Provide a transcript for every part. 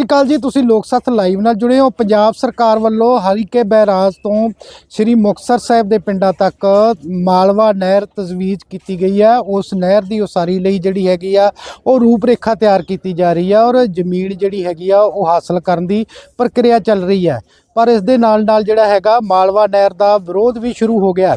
ਸ੍ਰੀ ਅਕਾਲ ਜੀ, ਤੁਸੀਂ ਲੋਕ ਸੱਥ ਲਾਈਵ ਨਾਲ ਜੁੜੇ ਹੋ ਪੰਜਾਬ ਸਰਕਾਰ ਵੱਲੋਂ ਹਰੀਕੇ ਬੈਰਾਜ ਤੋਂ ਸ੍ਰੀ ਮੁਕਤਸਰ ਸਾਹਿਬ ਦੇ ਪਿੰਡਾਂ ਤੱਕ ਮਾਲਵਾ ਨਹਿਰ ਤਜਵੀਜ਼ ਕੀਤੀ ਗਈ ਹੈ ਉਸ ਨਹਿਰ ਦੀ ਉਸਾਰੀ ਲਈ ਜਿਹੜੀ ਹੈਗੀ ਆ, ਉਹ ਰੂਪਰੇਖਾ ਤਿਆਰ ਕੀਤੀ ਜਾ ਰਹੀ ਆ ਔਰ ਜ਼ਮੀਨ ਜਿਹੜੀ ਹੈਗੀ ਆ, ਉਹ ਹਾਸਲ ਕਰਨ ਦੀ ਪ੍ਰਕਿਰਿਆ ਚੱਲ ਰਹੀ ਹੈ ਪਰ ਇਸ ਦੇ ਨਾਲ ਨਾਲ ਜਿਹੜਾ ਹੈਗਾ ਮਾਲਵਾ ਨਹਿਰ ਦਾ ਵਿਰੋਧ ਵੀ ਸ਼ੁਰੂ ਹੋ ਗਿਆ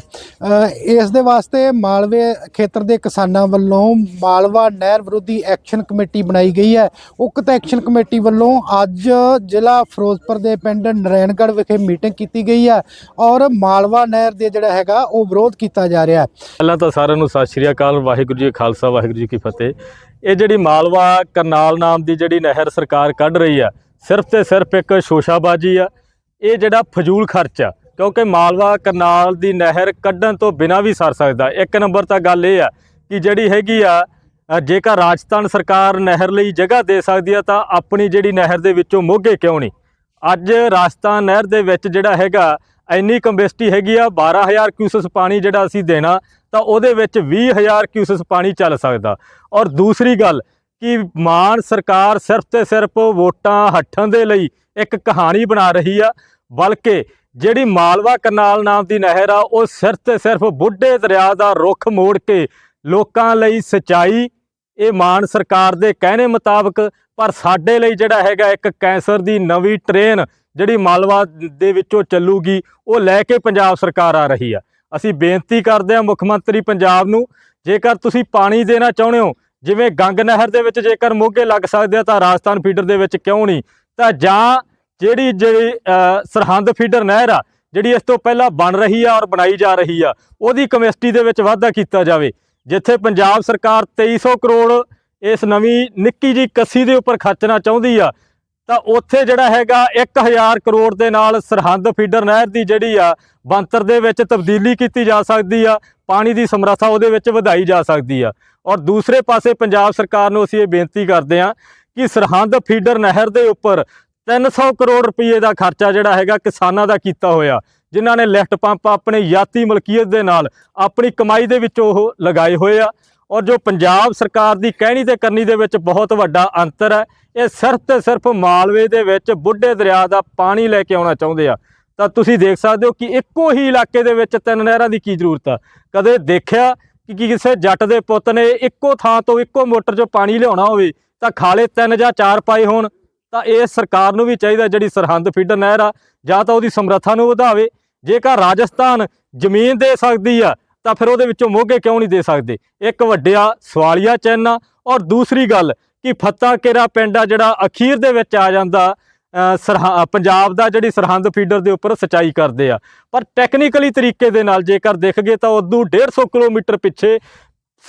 ਇਸ ਦੇ ਵਾਸਤੇ ਮਾਲਵੇ ਖੇਤਰ ਦੇ ਕਿਸਾਨਾਂ ਵੱਲੋਂ ਮਾਲਵਾ ਨਹਿਰ ਵਿਰੋਧੀ ਐਕਸ਼ਨ ਕਮੇਟੀ ਬਣਾਈ ਗਈ ਹੈ। ਉਕਤ ਐਕਸ਼ਨ ਕਮੇਟੀ ਵੱਲੋਂ ਅੱਜ ਜ਼ਿਲ੍ਹਾ ਫਿਰੋਜ਼ਪੁਰ ਦੇ ਪਿੰਡ ਨਰੈਣਗੜ੍ਹ ਵਿਖੇ ਮੀਟਿੰਗ ਕੀਤੀ ਗਈ ਹੈ ਔਰ ਮਾਲਵਾ ਨਹਿਰ ਦੇ ਜਿਹੜਾ ਹੈਗਾ ਉਹ ਵਿਰੋਧ ਕੀਤਾ ਜਾ ਰਿਹਾ ਹੈ। ਪਹਿਲਾਂ ਤਾਂ ਸਾਰਿਆਂ ਨੂੰ ਸਤਿ ਸ਼੍ਰੀ ਅਕਾਲ, ਵਾਹਿਗੁਰੂ ਜੀ ਖਾਲਸਾ, ਵਾਹਿਗੁਰੂ ਜੀ ਕੀ ਫਤਿਹ। ਇਹ ਜਿਹੜੀ ਮਾਲਵਾ ਕਰਨਾਲ ਨਾਮ ਦੀ ਜਿਹੜੀ ਨਹਿਰ ਸਰਕਾਰ ਕੱਢ ਰਹੀ ਆ ਸਿਰਫ ਤੇ ਸਿਰਫ ਇੱਕ ਸ਼ੋਸ਼ਾਬਾਜੀ ਆ। ਇਹ ਜਿਹੜਾ ਫਜ਼ੂਲ ਖਰਚ ਆ, ਕਿਉਂਕਿ ਮਾਲਵਾ ਕਰਨਾਲ ਦੀ ਨਹਿਰ ਕੱਢਣ ਤੋਂ ਬਿਨਾਂ ਵੀ ਸਰ ਸਕਦਾ। ਇੱਕ ਨੰਬਰ ਤਾਂ ਗੱਲ ਇਹ ਆ ਕਿ ਜਿਹੜੀ ਹੈਗੀ ਆ ਜੇਕਰ ਰਾਜਸਥਾਨ ਸਰਕਾਰ ਨਹਿਰ ਲਈ ਜਗ੍ਹਾ ਦੇ ਸਕਦੀ ਆ, ਤਾਂ ਆਪਣੀ ਜਿਹੜੀ ਨਹਿਰ ਦੇ ਵਿੱਚੋਂ ਮੋਗੇ ਕਿਉਂ ਨਹੀਂ? ਅੱਜ ਰਾਜਸਥਾਨ ਨਹਿਰ ਦੇ ਵਿੱਚ ਜਿਹੜਾ ਹੈਗਾ, ਇੰਨੀ ਕੰਪੈਸਿਟੀ ਹੈਗੀ ਆ 12000 ਕਿਊਸਸ ਪਾਣੀ ਜਿਹੜਾ ਅਸੀਂ ਦੇਣਾ, ਤਾਂ ਉਹਦੇ ਵਿੱਚ 20000 ਕਿਊਸਸ ਪਾਣੀ ਚੱਲ ਸਕਦਾ। ਔਰ ਦੂਸਰੀ ਗੱਲ ਕਿ ਮਾਨ ਸਰਕਾਰ ਸਿਰਫ ਤੇ ਸਿਰਫ ਵੋਟਾਂ ਹੱਠਣ ਦੇ ਲਈ ਇੱਕ ਕਹਾਣੀ ਬਣਾ ਰਹੀ ਆ, ਬਲਕਿ ਜਿਹੜੀ ਮਾਲਵਾ ਕਨਾਲ ਨਾਮ ਦੀ ਨਹਿਰ ਆ, ਉਹ ਸਿਰਫ ਤੇ ਸਿਰਫ ਬੁੱਢੇ ਦਰਿਆ ਦਾ ਰੁੱਖ ਮੋੜ ਕੇ ਲੋਕਾਂ ਲਈ ਸਚਾਈ, ਇਹ ਮਾਨ ਸਰਕਾਰ ਦੇ ਕਹਿਣੇ ਮੁਤਾਬਕ, ਪਰ ਸਾਡੇ ਲਈ ਜਿਹੜਾ ਹੈਗਾ ਇੱਕ ਕੈਂਸਰ ਦੀ ਨਵੀਂ ਟ੍ਰੇਨ ਜਿਹੜੀ ਮਾਲਵਾ ਦੇ ਵਿੱਚੋਂ ਚੱਲੂਗੀ, ਉਹ ਲੈ ਕੇ ਪੰਜਾਬ ਸਰਕਾਰ ਆ ਰਹੀ ਆ। ਅਸੀਂ ਬੇਨਤੀ ਕਰਦੇ ਹਾਂ ਮੁੱਖ ਮੰਤਰੀ ਪੰਜਾਬ ਨੂੰ, ਜੇਕਰ ਤੁਸੀਂ ਪਾਣੀ ਦੇਣਾ ਚਾਹੁੰਦੇ ਹੋ ਜਿਵੇਂ ਗੰਗ ਨਹਿਰ ਦੇ ਵਿੱਚ ਜੇਕਰ ਮੋਗੇ ਲੱਗ ਸਕਦੇ ਆ ਤਾਂ ਰਾਜਸਥਾਨ ਫੀਡਰ ਦੇ ਵਿੱਚ ਕਿਉਂ ਨਹੀਂ? ਤਾਂ ਜਾਂ ਜਿਹੜੀ ਜਿਹੜੀ ਸਰਹੰਦ ਫੀਡਰ ਨਹਿਰ ਆ, ਜਿਹੜੀ ਇਸ ਤੋਂ ਪਹਿਲਾਂ ਬਣ ਰਹੀ ਆ ਔਰ ਬਣਾਈ ਜਾ ਰਹੀ ਆ, ਉਹਦੀ ਕਮੇਸਟੀ ਦੇ ਵਿੱਚ ਵਾਧਾ ਕੀਤਾ ਜਾਵੇ, ਜਿੱਥੇ ਪੰਜਾਬ ਸਰਕਾਰ 2300 ਕਰੋੜ ਇਸ ਨਵੀਂ ਨਿੱਕੀ ਜੀ ਕੱਸੀ ਦੇ ਉੱਪਰ ਖਰਚਣਾ ਚਾਹੁੰਦੀ ਆ, ਤਾਂ ਉੱਥੇ ਜਿਹੜਾ ਹੈਗਾ 1000 ਕਰੋੜ ਦੇ ਨਾਲ ਸਰਹੰਦ ਫੀਡਰ ਨਹਿਰ ਦੀ ਜਿਹੜੀ ਆ ਬੰਤਰ ਦੇ ਵਿੱਚ ਤਬਦੀਲੀ ਕੀਤੀ ਜਾ ਸਕਦੀ ਆ, ਪਾਣੀ ਦੀ ਸਮਰੱਥਾ ਉਹਦੇ ਵਿੱਚ ਵਧਾਈ ਜਾ ਸਕਦੀ ਆ। ਔਰ ਦੂਸਰੇ ਪਾਸੇ ਪੰਜਾਬ ਸਰਕਾਰ ਨੂੰ ਅਸੀਂ ਇਹ ਬੇਨਤੀ ਕਰਦੇ ਹਾਂ ਕਿ ਸਰਹੰਦ ਫੀਡਰ ਨਹਿਰ ਦੇ ਉੱਪਰ 300 ਕਰੋੜ ਰੁਪਏ ਦਾ ਖਰਚਾ ਜਿਹੜਾ ਹੈਗਾ ਕਿਸਾਨਾਂ ਦਾ ਕੀਤਾ ਹੋਇਆ, ਜਿਨ੍ਹਾਂ ਨੇ ਲਿਫਟ ਪੰਪ ਆਪਣੇ ਯਾਤੀ ਮਲਕੀਅਤ ਦੇ ਨਾਲ ਆਪਣੀ ਕਮਾਈ ਦੇ ਵਿੱਚੋਂ ਉਹ ਲਗਾਏ ਹੋਏ ਆ ਔਰ ਜੋ ਪੰਜਾਬ ਸਰਕਾਰ ਦੀ ਕਹਿਣੀ ਤੇ ਕਰਨੀ ਦੇ ਵਿੱਚ ਬਹੁਤ ਵੱਡਾ ਅੰਤਰ ਹੈ, ਇਹ ਸਿਰਫ ਤੇ ਸਿਰਫ ਮਾਲਵੇ ਦੇ ਵਿੱਚ ਬੁੱਢੇ ਦਰਿਆ ਦਾ ਪਾਣੀ ਲੈ ਕੇ ਆਉਣਾ ਚਾਹੁੰਦੇ ਆ। ਤਾਂ ਤੁਸੀਂ ਦੇਖ ਸਕਦੇ ਹੋ ਕਿ ਇੱਕੋ ਹੀ ਇਲਾਕੇ ਦੇ ਵਿੱਚ ਤਿੰਨ ਨਹਿਰਾਂ ਦੀ ਕੀ ਜ਼ਰੂਰਤ ਆ। ਕਦੇ ਦੇਖਿਆ ਕਿ ਕੀ ਕਿਸੇ ਜੱਟ ਦੇ ਪੁੱਤ ਨੇ ਇੱਕੋ ਥਾਂ ਤੋਂ ਇੱਕੋ ਮੋਟਰ 'ਚੋਂ ਪਾਣੀ ਲਿਆਉਣਾ ਹੋਵੇ, ਤਾਂ ਖਾਲੇ ਤਿੰਨ ਜਾਂ ਚਾਰ ਪਾਏ ਹੋਣ, ਤਾਂ ਇਹ ਸਰਕਾਰ ਨੂੰ ਵੀ ਚਾਹੀਦਾ ਜਿਹੜੀ ਸਰਹੰਦ ਫੀਡਰ ਨਹਿਰ ਆ, ਜਾਂ ਤਾਂ ਉਹਦੀ ਸਮਰੱਥਾ ਨੂੰ ਵਧਾਵੇ। ਜੇਕਰ ਰਾਜਸਥਾਨ ਜ਼ਮੀਨ ਦੇ ਸਕਦੀ ਆ, ਤਾਂ ਫਿਰ ਉਹਦੇ ਵਿੱਚੋਂ ਮੋਗੇ ਕਿਉਂ ਨਹੀਂ ਦੇ ਸਕਦੇ? ਇੱਕ ਵੱਡਿਆ ਸਵਾਲੀਆ ਚੈਨਾ ਔਰ ਦੂਸਰੀ ਗੱਲ ਕਿ ਫੱਤਾ ਕੇਰਾ ਪਿੰਡ ਆ ਜਿਹੜਾ ਅਖੀਰ ਦੇ ਵਿੱਚ ਆ ਜਾਂਦਾ ਅ, ਪੰਜਾਬ ਦਾ ਜਿਹੜੀ ਸਰਹੰਦ ਫੀਡਰ ਦੇ ਉੱਪਰ ਸਚਾਈ ਕਰਦੇ ਆ। ਪਰ ਟੈਕਨੀਕਲੀ ਤਰੀਕੇ ਦੇ ਨਾਲ ਜੇਕਰ ਦਿਖ ਗਏ ਤਾਂ ਉਦੋਂ 150 ਕਿਲੋਮੀਟਰ ਪਿੱਛੇ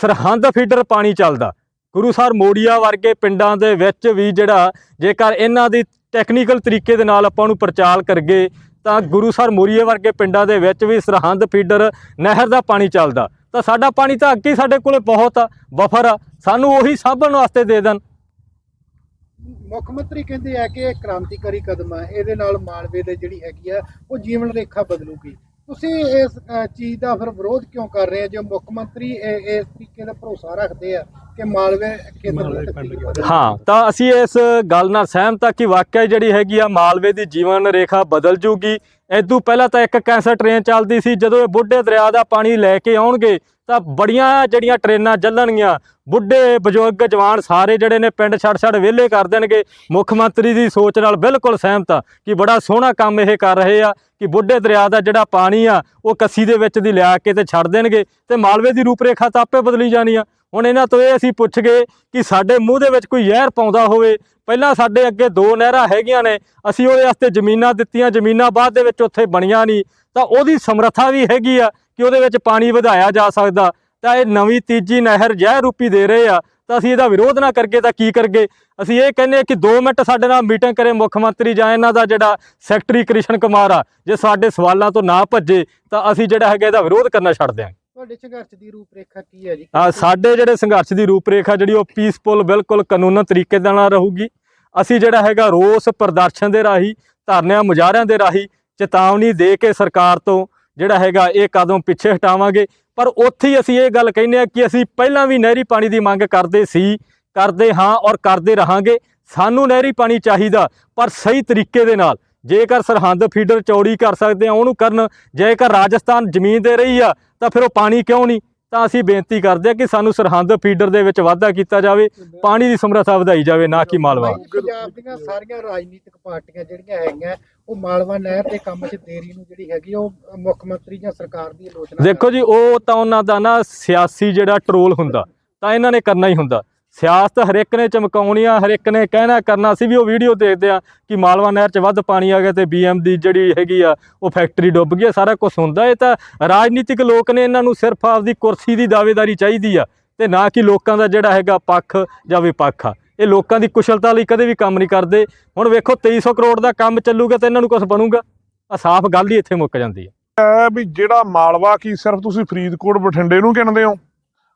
ਸਰਹੰਦ ਫੀਡਰ ਪਾਣੀ ਚੱਲਦਾ। ਗੁਰੂ ਸਾਹਿਬ ਮੋੜੀਆ ਵਰਗੇ ਪਿੰਡਾਂ ਦੇ ਵਿੱਚ ਵੀ ਜਿਹੜਾ ਜੇਕਰ ਇਹਨਾਂ ਦੀ ਟੈਕਨੀਕਲ ਤਰੀਕੇ ਦੇ ਨਾਲ ਆਪਾਂ ਨੂੰ ਪ੍ਰਚਾਰ ਕਰਗੇ ਤਾਂ ਗੁਰੂ ਸਰ ਮੋਰੀਏ ਵਰਗੇ ਪਿੰਡਾਂ ਦੇ ਵਿੱਚ ਵੀ ਸਰਹੰਦ ਫੀਡਰ ਨਹਿਰ ਦਾ ਪਾਣੀ ਚੱਲਦਾ। ਤਾਂ ਸਾਡਾ ਪਾਣੀ ਤਾਂ ਅੱਗੇ ਹੀ ਸਾਡੇ ਕੋਲੇ ਬਹੁਤ ਆ ਬਫਰ ਆ। ਸਾਨੂੰ ਉਹੀ ਸਾਂਭਣ ਵਾਸਤੇ ਦੇ ਦੇਣ। ਮੁੱਖ ਮੰਤਰੀ ਕਹਿੰਦੇ ਆ ਕਿ ਇਹ ਕ੍ਰਾਂਤੀਕਾਰੀ ਕਦਮ ਹੈ ਇਹਦੇ ਨਾਲ ਮਾਲਵੇ ਦੇ ਜਿਹੜੀ ਹੈਗੀ ਆ ਉਹ ਜੀਵਨ ਰੇਖਾ ਬਦਲੂਗੀ। ਤੁਸੀਂ ਇਸ ਚੀਜ਼ ਦਾ ਫਿਰ ਵਿਰੋਧ ਕਿਉਂ ਕਰ ਰਹੇ ਆ? ਜੋ ਮੁੱਖ ਮੰਤਰੀ ਇਹ- ਇਸ ਤਰੀਕੇ ਦਾ ਭਰੋਸਾ ਰੱਖਦੇ ਆ ਕਿ ਮਾਲਵੇ ਖੇਤਰ ਹਾਂ ਤਾਂ ਅਸੀਂ ਇਸ ਗੱਲ ਨਾਲ ਸਹਿਮਤ ਹਾਂ ਕਿ ਵਾਕਿਆ ਜਿਹੜੀ ਹੈਗੀ ਆ ਮਾਲਵੇ ਦੀ ਜੀਵਨ ਰੇਖਾ ਬਦਲ ਜੂਗੀ। ਇਦੋਂ ਪਹਿਲਾਂ ਤਾਂ ਇੱਕ ਕੈਂਸਰ ਟ੍ਰੇਨ ਚੱਲਦੀ ਸੀ, ਜਦੋਂ ਇਹ ਬੁੱਢੇ ਦਰਿਆ ਦਾ ਪਾਣੀ ਲੈ ਕੇ ਆਉਣਗੇ, ਤਾਂ ਬੜੀਆਂ ਜਿਹੜੀਆਂ ਟ੍ਰੇਨਾਂ ਚੱਲਣਗੀਆਂ, ਬੁੱਢੇ ਬਜ਼ੁਰਗ, ਜਵਾਨ ਸਾਰੇ ਜਿਹੜੇ ਨੇ ਪਿੰਡ ਛੱਡ ਛੱਡ ਵਿਹਲੇ ਕਰ ਦੇਣਗੇ। ਮੁੱਖ ਮੰਤਰੀ ਦੀ ਸੋਚ ਨਾਲ ਬਿਲਕੁਲ ਸਹਿਮਤ ਆ ਕਿ ਬੜਾ ਸੋਹਣਾ ਕੰਮ ਇਹ ਕਰ ਰਹੇ ਆ, ਕਿ ਬੁੱਢੇ ਦਰਿਆ ਦਾ ਜਿਹੜਾ ਪਾਣੀ ਆ, ਉਹ ਕੱਸੀ ਦੇ ਵਿੱਚ ਦੀ ਲਿਆ ਕੇ ਤੇ ਛੱਡ ਦੇਣਗੇ ਤੇ ਮਾਲਵੇ ਦੀ ਰੂਪਰੇਖਾ ਤਾਂ ਆਪੇ ਬਦਲੀ ਜਾਣੀ ਆ। ਹੁਣ ਇਹਨਾਂ ਤੋਂ ਇਹ ਅਸੀਂ ਪੁੱਛ ਗਏ ਕਿ ਸਾਡੇ ਮੂੰਹ ਦੇ ਵਿੱਚ ਕੋਈ ਜ਼ਹਿਰ ਪਾਉਂਦਾ ਹੋਵੇ ਪਹਿਲਾਂ ਸਾਡੇ ਅੱਗੇ ਦੋ ਨਹਿਰਾਂ ਹੈਗੀਆਂ ਨੇ, ਅਸੀਂ ਉਹਦੇ ਵਾਸਤੇ ਜ਼ਮੀਨਾਂ ਦਿੱਤੀਆਂ, ਜ਼ਮੀਨਾਂ ਬਾਅਦ ਦੇ ਵਿੱਚ ਉੱਥੇ ਬਣੀਆਂ ਨਹੀਂ। ਤਾਂ ਉਹਦੀ ਸਮਰੱਥਾ ਵੀ ਹੈਗੀ ਆ ਕਿ ਉਹਦੇ ਵਿੱਚ ਪਾਣੀ ਵਧਾਇਆ ਜਾ ਸਕਦਾ। ਤਾਂ ਇਹ ਨਵੀਂ ਤੀਜੀ ਨਹਿਰ ਜ਼ਹਿਰ ਰੂਪੀ ਦੇ ਰਹੇ ਆ, ਤਾਂ ਅਸੀਂ ਇਹਦਾ ਵਿਰੋਧ ਨਾ ਕਰਕੇ ਤਾਂ ਕੀ ਕਰਗੇ ਅਸੀਂ ਇਹ ਕਹਿੰਦੇ ਹਾਂ ਕਿ 2 ਮਿੰਟ ਸਾਡੇ ਨਾਲ ਮੀਟਿੰਗ ਕਰੇ ਮੁੱਖ ਮੰਤਰੀ ਜਾਂ ਇਹਨਾਂ ਦਾ ਜਿਹੜਾ ਸੈਕਟਰੀ ਕ੍ਰਿਸ਼ਨ ਕੁਮਾਰ ਆ, ਜੇ ਸਾਡੇ ਸਵਾਲਾਂ ਤੋਂ ਨਾ ਭੱਜੇ, ਤਾਂ ਅਸੀਂ ਜਿਹੜਾ ਹੈਗਾ ਇਹਦਾ ਵਿਰੋਧ ਕਰਨਾ ਛੱਡ ਦਿਆਂਗੇ। ਤੁਹਾਡੇ ਸੰਘਰਸ਼ ਦੀ ਰੂਪਰੇਖਾ ਕੀ ਹੈ ਜੀ? ਆ, ਸਾਡੇ ਜਿਹੜੇ ਸੰਘਰਸ਼ ਦੀ ਰੂਪਰੇਖਾ ਜਿਹੜੀ ਉਹ ਪੀਸਫੁਲ ਬਿਲਕੁਲ ਕਾਨੂੰਨ ਤਰੀਕੇ ਦੇ ਨਾਲ ਰਹੂਗੀ। ਅਸੀਂ ਜਿਹੜਾ ਹੈਗਾ ਰੋਸ ਪ੍ਰਦਰਸ਼ਨ ਦੇ ਰਾਹੀਂ, ਧਰਨਿਆਂ ਮੁਜ਼ਾਹਰਿਆਂ ਦੇ ਰਾਹੀਂ ਚੇਤਾਵਨੀ ਦੇ ਕੇ ਸਰਕਾਰ ਤੋਂ ਜਿਹੜਾ ਹੈਗਾ ਇਹ ਕਦਮ ਪਿੱਛੇ ਹਟਾਵਾਂਗੇ। ਪਰ ਉੱਥੇ ਹੀ ਅਸੀਂ ਇਹ ਗੱਲ ਕਹਿੰਦੇ ਆ ਕਿ ਅਸੀਂ ਪਹਿਲਾਂ ਵੀ ਨਹਿਰੀ ਪਾਣੀ ਦੀ ਮੰਗ ਕਰਦੇ ਸੀ, ਕਰਦੇ ਹਾਂ ਔਰ ਕਰਦੇ ਰਹਾਂਗੇ। ਸਾਨੂੰ ਨਹਿਰੀ ਪਾਣੀ ਚਾਹੀਦਾ, ਪਰ ਸਹੀ ਤਰੀਕੇ ਦੇ ਨਾਲ। ਜੇਕਰ ਸਰਹੰਦ ਫੀਡਰ ਚੌੜੀ ਕਰ ਸਕਦੇ ਆ ਉਹਨੂੰ ਕਰਨ ਜੇਕਰ ਰਾਜਸਥਾਨ ਜ਼ਮੀਨ ਦੇ ਰਹੀ ਆ ਤਾਂ ਫਿਰ ਉਹ ਪਾਣੀ ਕਿਉਂ ਨਹੀਂ? ਤਾਂ ਅਸੀਂ ਬੇਨਤੀ ਕਰਦੇ ਆ ਕਿ ਸਾਨੂੰ ਸਰਹੰਦ ਫੀਡਰ ਦੇ ਵਿੱਚ ਵਾਧਾ ਕੀਤਾ ਜਾਵੇ ਪਾਣੀ ਦੀ ਸਮਰੱਥਾ ਵਧਾਈ ਜਾਵੇ ਨਾ ਕਿ ਮਾਲਵਾ। ਪੰਜਾਬ ਦੀਆਂ ਸਾਰੀਆਂ ਰਾਜਨੀਤਿਕ ਪਾਰਟੀਆਂ ਜਿਹੜੀਆਂ ਹੈਗੀਆਂ ਉਹ ਮਾਲਵਾ ਨਹਿਰ ਦੇ ਕੰਮ 'ਚ ਦੇਰੀ ਨੂੰ ਜਿਹੜੀ ਹੈਗੀ ਉਹ ਮੁੱਖ ਮੰਤਰੀ ਜਾਂ ਸਰਕਾਰ ਦੀ ਆਲੋਚਨਾ ਦੇਖੋ ਜੀ ਉਹ ਤਾਂ ਉਹਨਾਂ ਦਾ ਨਾ ਸਿਆਸੀ ਜਿਹੜਾ ਟਰੋਲ ਹੁੰਦਾ ਤਾਂ ਇਹਨਾਂ ਨੇ ਕਰਨਾ ਹੀ ਹੁੰਦਾ। ਸਿਆਸਤ ਹਰ ਇੱਕ ਨੇ ਚਮਕਾਉਣੀ ਆ ਹਰ ਇੱਕ ਨੇ ਕਹਿਣਾ ਕਰਨਾ ਸੀ ਵੀ ਉਹ ਵੀਡੀਓ ਦੇਖਦੇ ਆ ਕਿ ਮਾਲਵਾ ਨਹਿਰ 'ਚ ਵੱਧ ਪਾਣੀ ਆ ਗਿਆ ਤੇ ਬੀਐਮ ਦੀ ਜਿਹੜੀ ਹੈਗੀ ਆ ਉਹ ਫੈਕਟਰੀ ਡੁੱਬ ਗਈ ਆ, ਸਾਰਾ ਕੁਝ ਹੁੰਦਾ ਇਹ ਤਾਂ ਰਾਜਨੀਤਿਕ ਲੋਕ ਨੇ ਇਹਨਾਂ ਨੂੰ ਸਿਰਫ ਆਪਦੀ ਕੁਰਸੀ ਦੀ ਦਾਅਵੇਦਾਰੀ ਚਾਹੀਦੀ ਆ ਤੇ ਨਾ ਕਿ ਲੋਕਾਂ ਦਾ ਜਿਹੜਾ ਹੈਗਾ ਪੱਖ ਜਾਂ ਵਿਪੱਖ ਆ। ਇਹ ਲੋਕਾਂ ਦੀ ਕੁਸ਼ਲਤਾ ਲਈ ਕਦੇ ਵੀ ਕੰਮ ਨਹੀਂ ਕਰਦੇ। ਹੁਣ ਵੇਖੋ 2300 ਕਰੋੜ ਦਾ ਕੰਮ ਚੱਲੂਗਾ ਤੇ ਇਹਨਾਂ ਨੂੰ ਕੁਝ ਬਣੂਗਾ। ਆ ਸਾਫ਼ ਗੱਲ ਹੀ ਇੱਥੇ ਮੁੱਕ ਜਾਂਦੀ ਹੈ ਵੀ ਜਿਹੜਾ ਮਾਲਵਾ ਕੀ ਸਿਰਫ ਤੁਸੀਂ ਫਰੀਦਕੋਟ ਬਠਿੰਡੇ ਨੂੰ ਗਿਣਦੇ ਹੋ?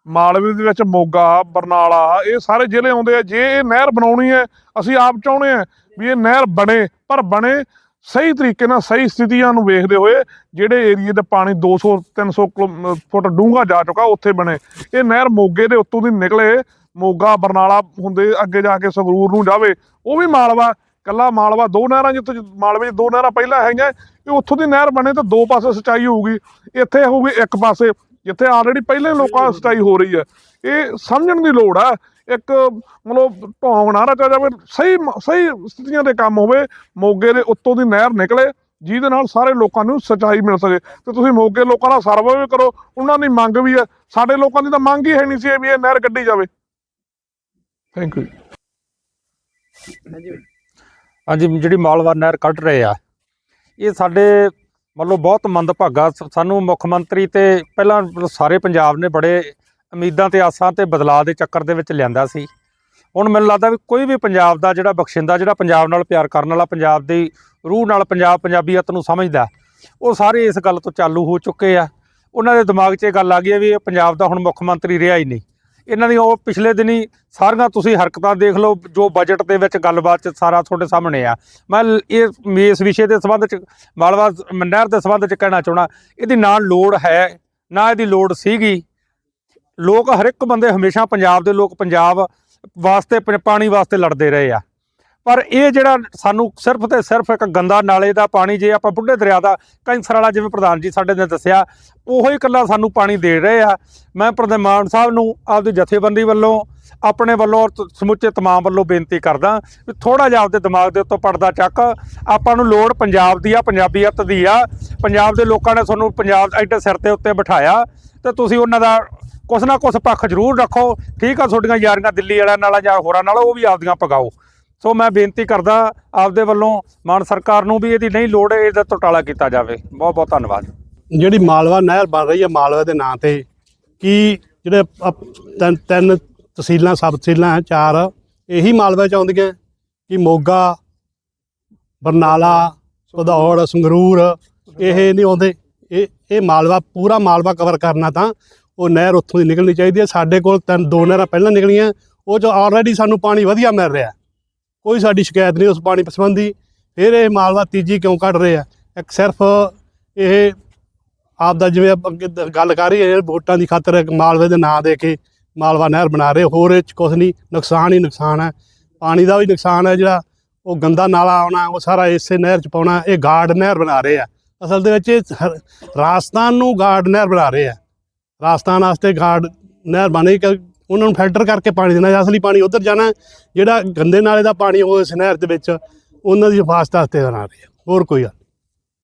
ਮਾਲਵੇ ਦੇ ਵਿੱਚ ਮੋਗਾ, ਬਰਨਾਲਾ, ਇਹ ਸਾਰੇ ਜ਼ਿਲ੍ਹੇ ਆਉਂਦੇ ਆ। ਜੇ ਇਹ ਨਹਿਰ ਬਣਾਉਣੀ ਹੈ, ਅਸੀਂ ਆਪ ਚਾਹੁੰਦੇ ਆ ਵੀ ਇਹ ਨਹਿਰ ਬਣੇ, ਪਰ ਬਣੇ ਸਹੀ ਤਰੀਕੇ ਨਾਲ, ਸਹੀ ਸਥਿਤੀਆਂ ਨੂੰ ਵੇਖਦੇ ਹੋਏ ਜਿਹੜੇ ਏਰੀਏ ਦਾ ਪਾਣੀ 200 300 ਕਿਲੋ- ਫੁੱਟ ਡੂੰਘਾ ਜਾ ਚੁੱਕਾ, ਉੱਥੇ ਬਣੇ। ਇਹ ਨਹਿਰ ਮੋਗੇ ਦੇ ਉੱਤੋਂ ਦੀ ਨਿਕਲੇ, ਮੋਗਾ, ਬਰਨਾਲਾ ਹੁੰਦੇ ਅੱਗੇ ਜਾ ਕੇ ਸੰਗਰੂਰ ਨੂੰ ਜਾਵੇ, ਉਹ ਵੀ ਮਾਲਵਾ ਕੱਲਾ ਮਾਲਵਾ ਦੋ ਨਹਿਰਾਂ ਜਿੱਥੇ, ਮਾਲਵੇ 'ਚ ਦੋ ਨਹਿਰਾਂ ਪਹਿਲਾਂ ਹੈਗੀਆਂ, ਇਹ ਉੱਥੋਂ ਦੀ ਨਹਿਰ ਬਣੇ ਤਾਂ ਦੋ ਪਾਸੇ ਸਿੰਚਾਈ ਹੋਊਗੀ, ਇੱਥੇ ਹੋਊਗੀ ਇੱਕ ਪਾਸੇ। ਜਿੱਥੇ ਆਲਰੇਡੀ ਪਹਿਲਾਂ ਹੀ ਲੋਕਾਂ ਦੀ ਸਿੰਚਾਈ ਹੋ ਰਹੀ ਹੈ। ਇਹ ਸਮਝਣ ਦੀ ਲੋੜ ਆ ਇੱਕ ਮਤਲਬ ਢੋਂਗ ਨਾ ਰਚਿਆ ਜਾਵੇ ਸਹੀ ਸਹੀ ਸਥਿਤੀਆਂ ਦੇ ਕੰਮ ਹੋਵੇ ਮੋਗੇ ਦੇ ਉੱਤੋਂ ਦੀ ਨਹਿਰ ਨਿਕਲੇ ਜਿਹਦੇ ਨਾਲ ਸਾਰੇ ਲੋਕਾਂ ਨੂੰ ਸਿੰਚਾਈ ਮਿਲ ਸਕੇ। ਤੇ ਤੁਸੀਂ ਮੋਗੇ ਲੋਕਾਂ ਦਾ ਸਰਵੇ ਵੀ ਕਰੋ ਉਹਨਾਂ ਦੀ ਮੰਗ ਵੀ ਹੈ। ਸਾਡੇ ਲੋਕਾਂ ਦੀ ਤਾਂ ਮੰਗ ਹੀ ਹੈ ਨਹੀਂ ਸੀ ਵੀ ਇਹ ਨਹਿਰ ਕੱਢੀ ਜਾਵੇ। ਥੈਂਕ ਯੂ ਹਾਂਜੀ ਜਿਹੜੀ ਮਾਲਵਾ ਨਹਿਰ ਕੱਢ ਰਹੇ ਆ ਇਹ ਸਾਡੇ ਮਤਲਬ ਬਹੁਤ ਮੰਦਭਾਗਾ ਸਾਨੂੰ ਮੁੱਖ ਮੰਤਰੀ ਤੇ ਪਹਿਲਾਂ ਸਾਰੇ ਪੰਜਾਬ ਨੇ ਬੜੇ ਉਮੀਦਾਂ ਤੇ ਆਸਾਂ ਤੇ ਬਦਲਾਅ ਦੇ ਚੱਕਰ ਦੇ ਵਿੱਚ ਲਿਆਂਦਾ ਸੀ। ਹੁਣ ਮੈਨੂੰ ਲੱਗਦਾ ਵੀ ਕੋਈ ਵੀ ਪੰਜਾਬ ਦਾ ਜਿਹੜਾ ਬਖਸ਼ਿੰਦਾ, ਜਿਹੜਾ ਪੰਜਾਬ ਨਾਲ ਪਿਆਰ ਕਰਨ ਵਾਲਾ, ਪੰਜਾਬ ਦੀ ਰੂਹ ਨਾਲ ਪੰਜਾਬ ਪੰਜਾਬੀਅਤ ਨੂੰ ਸਮਝਦਾ, ਉਹ ਸਾਰੇ ਇਸ ਗੱਲ ਤੋਂ ਚਾਲੂ ਹੋ ਚੁੱਕੇ ਆ। ਉਹਨਾਂ ਦੇ ਦਿਮਾਗ 'ਚ ਇਹ ਗੱਲ ਆ ਗਈ ਹੈ ਵੀ ਇਹ ਪੰਜਾਬ ਦਾ ਹੁਣ ਮੁੱਖ ਮੰਤਰੀ ਰਿਹਾ ਹੀ ਨਹੀਂ। ਇਹਨਾਂ ਦੀ ਉਹ ਪਿਛਲੇ ਦਿਨੀ ਸਾਰੀਆਂ ਤੁਸੀਂ ਹਰਕਤਾਂ ਦੇਖ ਲਓ, ਜੋ ਬਜਟ ਦੇ ਵਿੱਚ ਗੱਲਬਾਤ ਚ ਸਾਰਾ ਤੁਹਾਡੇ ਸਾਹਮਣੇ ਆ। ਮੈਂ ਇਹ ਇਸ ਵਿਸ਼ੇ ਦੇ ਸੰਬੰਧ ਚ, ਮਾਲਵਾ ਨਹਿਰ ਦੇ ਸੰਬੰਧ ਚ ਕਹਿਣਾ ਚਾਹਣਾ ਇਹਦੀ ਨਾ ਲੋੜ ਹੈ, ਨਾ ਇਹਦੀ ਲੋੜ ਸੀਗੀ। ਲੋਕ ਹਰ ਇੱਕ ਬੰਦੇ ਹਮੇਸ਼ਾ ਪੰਜਾਬ ਦੇ ਲੋਕ ਪੰਜਾਬ ਵਾਸਤੇ, ਪ- ਪਾਣੀ ਵਾਸਤੇ ਲੜਦੇ ਰਹੇ ਆ। ਪਰ ਇਹ ਜਿਹੜਾ ਸਾਨੂੰ ਸਿਰਫ ਤੇ ਸਿਰਫ ਇੱਕ ਗੰਦਾ ਨਾਲੇ ਦਾ ਪਾਣੀ ਜੇ ਆਪਾਂ ਬੁੱਢੇ ਦਰਿਆ ਦਾ ਕੈਂਸਰ ਵਾਲਾ ਜਿਵੇਂ ਪ੍ਰਧਾਨ ਜੀ ਸਾਡੇ ਨੇ ਦੱਸਿਆ, ਉਹੋ ਹੀ ਇਕੱਲਾ ਸਾਨੂੰ ਪਾਣੀ ਦੇ ਰਹੇ ਆ। ਮੈਂ ਪ੍ਰਧਾਨ ਸਾਹਿਬ ਨੂੰ ਆਪਦੀ ਜਥੇਬੰਦੀ ਵੱਲੋਂ, ਆਪਣੇ ਵੱਲੋਂ ਔਰ ਸਮੁੱਚੇ ਤਮਾਮ ਵੱਲੋਂ ਬੇਨਤੀ ਕਰਦਾ ਵੀ ਥੋੜਾ ਜਿਹਾ ਆਪਦੇ ਦਿਮਾਗ ਦੇ ਉੱਤੋਂ ਪਰਦਾ ਚੱਕ। ਆਪਾਂ ਨੂੰ ਲੋੜ ਪੰਜਾਬ ਦੀ ਆ, ਪੰਜਾਬੀਅਤ ਦੀ ਆ। ਪੰਜਾਬ ਦੇ ਲੋਕਾਂ ਨੇ ਤੁਹਾਨੂੰ ਪੰਜਾਬ ਐਡੇ ਸਿਰ ਤੇ ਉੱਤੇ ਬਿਠਾਇਆ ਤੇ ਤੁਸੀਂ ਉਹਨਾਂ ਦਾ ਕੁਛ ਨਾ ਕੁਛ ਪੱਖ ਜ਼ਰੂਰ ਰੱਖੋ। ਠੀਕ ਆ, ਤੁਹਾਡੀਆਂ ਯਾਰੀਆਂ ਦਿੱਲੀ ਵਾਲਿਆਂ ਨਾਲ ਜਾਂ ਹੋਰਾਂ ਨਾਲ, ਉਹ ਵੀ ਆਪਦੀਆਂ ਪਗਾਓ ਸੋ ਮੈਂ ਬੇਨਤੀ ਕਰਦਾ ਆਪਦੇ ਵੱਲੋਂ ਮਾਨ ਸਰਕਾਰ ਨੂੰ ਵੀ ਇਹਦੀ ਨਹੀਂ ਲੋੜ, ਇਹਦਾ ਟੋਟਾਲਾ ਕੀਤਾ ਜਾਵੇ। ਬਹੁਤ ਬਹੁਤ ਧੰਨਵਾਦ। ਜਿਹੜੀ ਮਾਲਵਾ ਨਹਿਰ ਬਣ ਰਹੀ ਹੈ ਮਾਲਵਾ ਦੇ ਨਾਂ ਤੇ, ਕੀ ਜਿਹੜੇ ਤਿੰਨ ਤਿੰਨ ਤਹਿਸੀਲਾਂ ਸਬ ਤਹਿਸੀਲਾਂ ਹੈ, ਚਾਰ, ਇਹੀ ਮਾਲਵਾ ਚ ਆਉਂਦੀਆਂ? ਕਿ ਮੋਗਾ, ਬਰਨਾਲਾ ਭਦੌੜ ਸੰਗਰੂਰ, ਇਹ ਨਹੀਂ ਆਉਂਦੇ? ਇਹ ਇਹ ਮਾਲਵਾ, ਪੂਰਾ ਮਾਲਵਾ ਕਵਰ ਕਰਨਾ ਤਾਂ ਉਹ ਨਹਿਰ ਉੱਥੋਂ ਦੀ ਨਿਕਲਣੀ ਚਾਹੀਦੀ ਹੈ। ਸਾਡੇ ਕੋਲ ਤਿੰਨ, ਦੋ ਨਹਿਰਾਂ ਪਹਿਲਾਂ ਨਿਕਲੀਆਂ, ਉਹ ਚ ਆਲਰੇਡੀ ਸਾਨੂੰ ਪਾਣੀ ਵਧੀਆ ਮਿਲ ਰਿਹਾ। ਕੋਈ ਸਾਡੀ ਸ਼ਿਕਾਇਤ ਨਹੀਂ ਉਸ ਪਾਣੀ ਸੰਬੰਧੀ। ਫਿਰ ਇਹ ਮਾਲਵਾ ਤੀਜੀ ਕਿਉਂ ਕੱਢ ਰਹੇ ਆ? ਇੱਕ ਸਿਰਫ ਇਹ ਆਪ ਦਾ ਜਿਵੇਂ ਅੱਗੇ ਗੱਲ ਕਰ ਰਹੀ ਹੈ ਵੋਟਾਂ ਦੀ ਖਾਤਰ ਮਾਲਵੇ ਦੇ ਨਾਂ ਦੇ ਕੇ ਮਾਲਵਾ ਨਹਿਰ ਬਣਾ ਰਹੇ ਹੋਰ ਇਹ ਚ ਕੁਛ ਨਹੀਂ, ਨੁਕਸਾਨ ਹੀ ਨੁਕਸਾਨ ਹੈ ਪਾਣੀ ਦਾ ਵੀ ਨੁਕਸਾਨ ਹੈ ਜਿਹੜਾ, ਉਹ ਗੰਦਾ ਨਾਲਾ ਆਉਣਾ, ਉਹ ਸਾਰਾ ਇਸੇ ਨਹਿਰ ਚ ਪਾਉਣਾ, ਇਹ ਗਾਰਡ ਨਹਿਰ ਬਣਾ ਰਹੇ ਆ। ਅਸਲ ਦੇ ਵਿੱਚ ਇਹ ਹਰ- ਰਾਜਸਥਾਨ ਨੂੰ ਗਾਰਡ ਨਹਿਰ ਬਣਾ ਰਹੇ ਆ। ਰਾਜਸਥਾਨ ਵਾਸਤੇ ਗਾਰਡ ਨਹਿਰ ਬਣੇ ਉਹਨਾਂ ਨੂੰ ਫਿਲਟਰ ਕਰਕੇ ਪਾਣੀ ਦੇਣਾ ਅਸਲੀ ਪਾਣੀ ਉਧਰ ਜਾਣਾ, ਜਿਹੜਾ ਗੰਦੇ ਨਾਲੇ ਦਾ ਪਾਣੀ ਉਹ ਸਨਹਿਰ ਦੇ ਵਿੱਚ ਉਹਨਾਂ ਦੀ ਹਿਫਾਜ਼ਤ ਵਾਸਤੇ ਬਣਾ ਰਹੇ ਆ ਹੋਰ ਕੋਈ ਗੱਲ